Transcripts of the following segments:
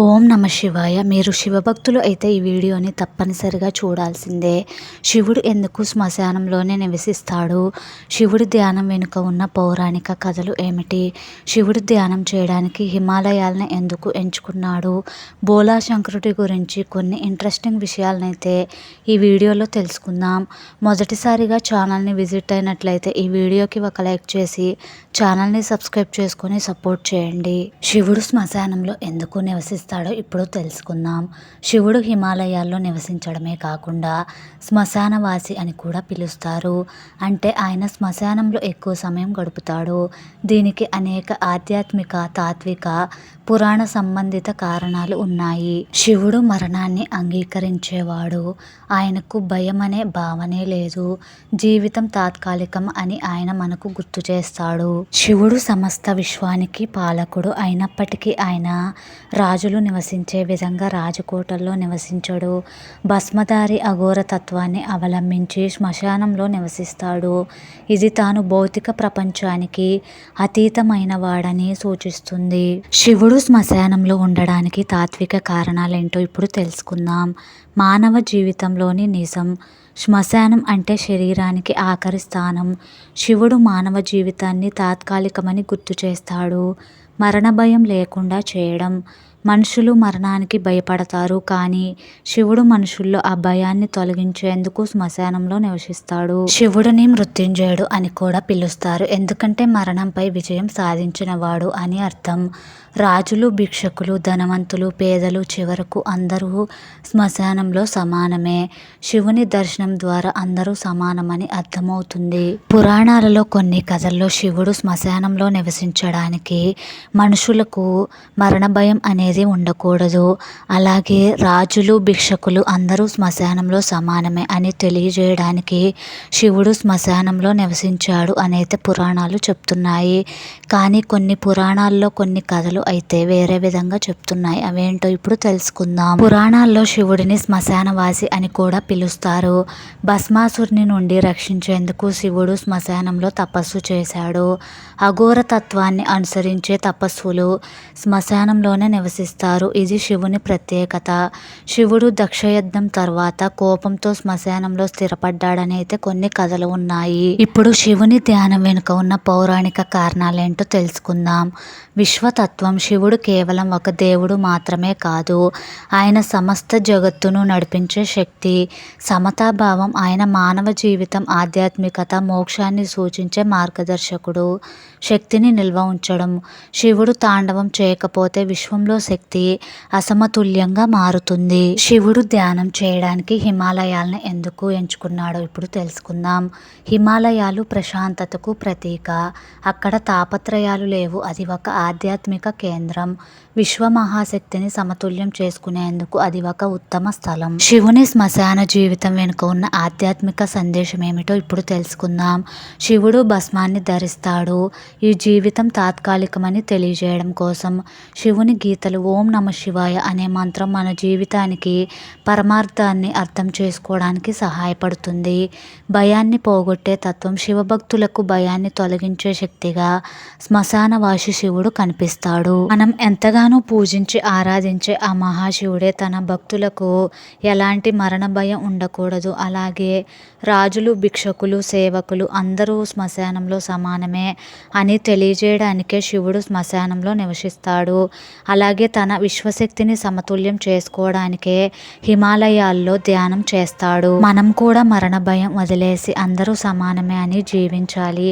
ఓం నమ శివాయ. మీరు శివభక్తులు అయితే ఈ వీడియోని తప్పనిసరిగా చూడాల్సిందే. శివుడు ఎందుకు శ్మశానంలోనే నివసిస్తాడు? శివుడి ధ్యానం వెనుక ఉన్న పౌరాణిక కథలు ఏమిటి? శివుడు ధ్యానం చేయడానికి హిమాలయాలను ఎందుకు ఎంచుకున్నాడు? బోలా శంకరుడి గురించి కొన్ని ఇంట్రెస్టింగ్ విషయాలనైతే ఈ వీడియోలో తెలుసుకుందాం. మొదటిసారిగా ఛానల్ని విజిట్ అయినట్లయితే ఈ వీడియోకి ఒక లైక్ చేసి ఛానల్ని సబ్స్క్రైబ్ చేసుకొని సపోర్ట్ చేయండి. శివుడు శ్మశానంలో ఎందుకు నివసిస్తాడు? నివసిస్తాడో ఇప్పుడు తెలుసుకుందాం. శివుడు హిమాలయాల్లో నివసించడమే కాకుండా శ్మశానవాసి అని కూడా పిలుస్తారు. అంటే ఆయన శ్మశానంలో ఎక్కువ సమయం గడుపుతాడు. దీనికి అనేక ఆధ్యాత్మిక తాత్విక పురాణ సంబంధిత కారణాలు ఉన్నాయి. శివుడు మరణాన్ని అంగీకరించేవాడు. ఆయనకు భయం అనే భావనే లేదు. జీవితం తాత్కాలికం అని ఆయన మనకు గుర్తు చేస్తాడు. శివుడు సమస్త విశ్వానికి పాలకుడు అయినప్పటికీ ఆయన రాజులు నివసించే విధంగా రాజకోటల్లో నివసించడు. భస్మధారి అఘోర తత్వాన్ని అవలంబించి శ్మశానంలో నివసిస్తాడు. ఇది తాను భౌతిక ప్రపంచానికి అతీతమైన వాడని సూచిస్తుంది. శివుడు శ్మశానంలో ఉండడానికి తాత్విక కారణాలేంటో ఇప్పుడు తెలుసుకుందాం. మానవ జీవితంలోని నిజం. శ్మశానం అంటే శరీరానికి ఆఖరి స్థానం. శివుడు మానవ జీవితాన్ని తాత్కాలికమని గుర్తు చేస్తాడు. మరణ భయం లేకుండా చేయడం. మనుషులు మరణానికి భయపడతారు కానీ శివుడు మనుషుల్లో ఆ భయాన్ని తొలగించేందుకు శ్మశానంలో నివసిస్తాడు. శివుడిని మృత్యుంజయుడు అని కూడా పిలుస్తారు. ఎందుకంటే మరణంపై విజయం సాధించినవాడు అని అర్థం. రాజులు భిక్షకులు ధనవంతులు పేదలు చివరకు అందరూ శ్మశానంలో సమానమే. శివుని దర్శనం ద్వారా అందరూ సమానమని అర్థమవుతుంది. పురాణాలలో కొన్ని కథల్లో శివుడు శ్మశానంలో నివసించడానికి మనుషులకు మరణ భయం అనేది ఉండకూడదు. అలాగే రాజులు భిక్షకులు అందరూ శ్మశానంలో సమానమే అని తెలియజేయడానికి శివుడు శ్మశానంలో నివసించాడు అనేది పురాణాలు చెప్తున్నాయి. కానీ కొన్ని పురాణాల్లో కొన్ని కథలు అయితే వేరే విధంగా చెప్తున్నాయి. అవేంటో ఇప్పుడు తెలుసుకుందాం. పురాణాల్లో శివుడిని శ్మశానవాసి అని కూడా పిలుస్తారు. భస్మాసురుని నుండి రక్షించేందుకు శివుడు శ్మశానంలో తపస్సు చేశాడు. అఘోర తత్వాన్ని అనుసరించే తపస్సులు శ్మశానంలోనే నివసిస్తారు. ఇది శివుని ప్రత్యేకత. శివుడు దక్షయజ్ఞం తర్వాత కోపంతో శ్మశానంలో స్థిరపడ్డాడని అయితే కొన్ని కథలు ఉన్నాయి. ఇప్పుడు శివుని ధ్యానం వెనుక ఉన్న పౌరాణిక కారణాలేంటో తెలుసుకుందాం. విశ్వతత్వం శివుడు కేవలం ఒక దేవుడు మాత్రమే కాదు ఆయన సమస్త జగత్తును నడిపించే శక్తి భావం ఆయన మానవ జీవితం ఆధ్యాత్మికత మోక్షాన్ని సూచించే మార్గదర్శకుడు. శక్తిని నిల్వ ఉంచడం. శివుడు తాండవం చేయకపోతే విశ్వంలో శక్తి అసమతుల్యంగా మారుతుంది. శివుడు ధ్యానం చేయడానికి హిమాలయాలను ఎందుకు ఎంచుకున్నాడో ఇప్పుడు తెలుసుకుందాం. హిమాలయాలు ప్రశాంతతకు ప్రతీక. అక్కడ తాపత్రయాలు లేవు. అది ఒక ఆధ్యాత్మిక కేంద్రం. విశ్వ మహాశక్తిని సమతుల్యం చేసుకునేందుకు అది ఒక ఉత్తమ స్థలం. శివుని శ్మశాన జీవితం వెనుక ఉన్న ఆధ్యాత్మిక సందేశం ఏమిటో ఇప్పుడు తెలుసుకుందాం. శివుడు భస్మాన్ని ధరిస్తాడు. ఈ జీవితం తాత్కాలికమని తెలియజేయడం కోసం శివుని గీతలు ఓం నమ శివాయ అనే మంత్రం మన జీవితానికి పరమార్థాన్ని అర్థం చేసుకోవడానికి సహాయపడుతుంది. భయాన్ని పోగొట్టే తత్వం శివభక్తులకు భయాన్ని తొలగించే శక్తిగా శ్మశానవాసి శివుడు కనిపిస్తాడు. మనం ఎంతగానో పూజించి ఆరాధించే ఆ మహాశివుడే తన భక్తులకు ఎలాంటి మరణ భయం ఉండకూడదు అలాగే రాజులు భిక్షకులు సేవకులు అందరూ శ్మశానంలో సమానమే అని తెలియజేయడానికే శివుడు శ్మశానంలో నివసిస్తాడు. అలాగే తన విశ్వశక్తిని సమతుల్యం చేసుకోవడానికే హిమాలయాల్లో ధ్యానం చేస్తాడు. మనం కూడా మరణ భయం వదిలేసి అందరూ సమానమే అని జీవించాలి.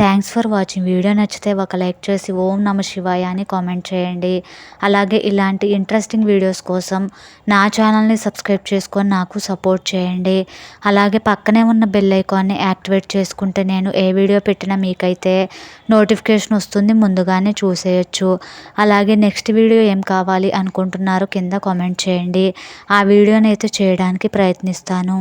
Thanks for watching. వీడియో నచ్చితే ఒక లైక్ చేసి ఓం నమ శివాయ అని కామెంట్ చేయండి. అలాగే ఇలాంటి ఇంట్రెస్టింగ్ వీడియోస్ కోసం నా ఛానల్ని సబ్స్క్రైబ్ చేసుకొని నాకు సపోర్ట్ చేయండి. అలాగే పక్కనే ఉన్న బెల్ ఐకాన్ని యాక్టివేట్ చేసుకుంటే నేను ఏ వీడియో పెట్టినా మీకైతే నోటిఫికేషన్ వస్తుంది ముందుగానే చూసేయచ్చు. అలాగే నెక్స్ట్ వీడియో ఏం కావాలి అనుకుంటున్నారో కింద కామెంట్ చేయండి. ఆ వీడియోని అయితే చేయడానికి ప్రయత్నిస్తాను.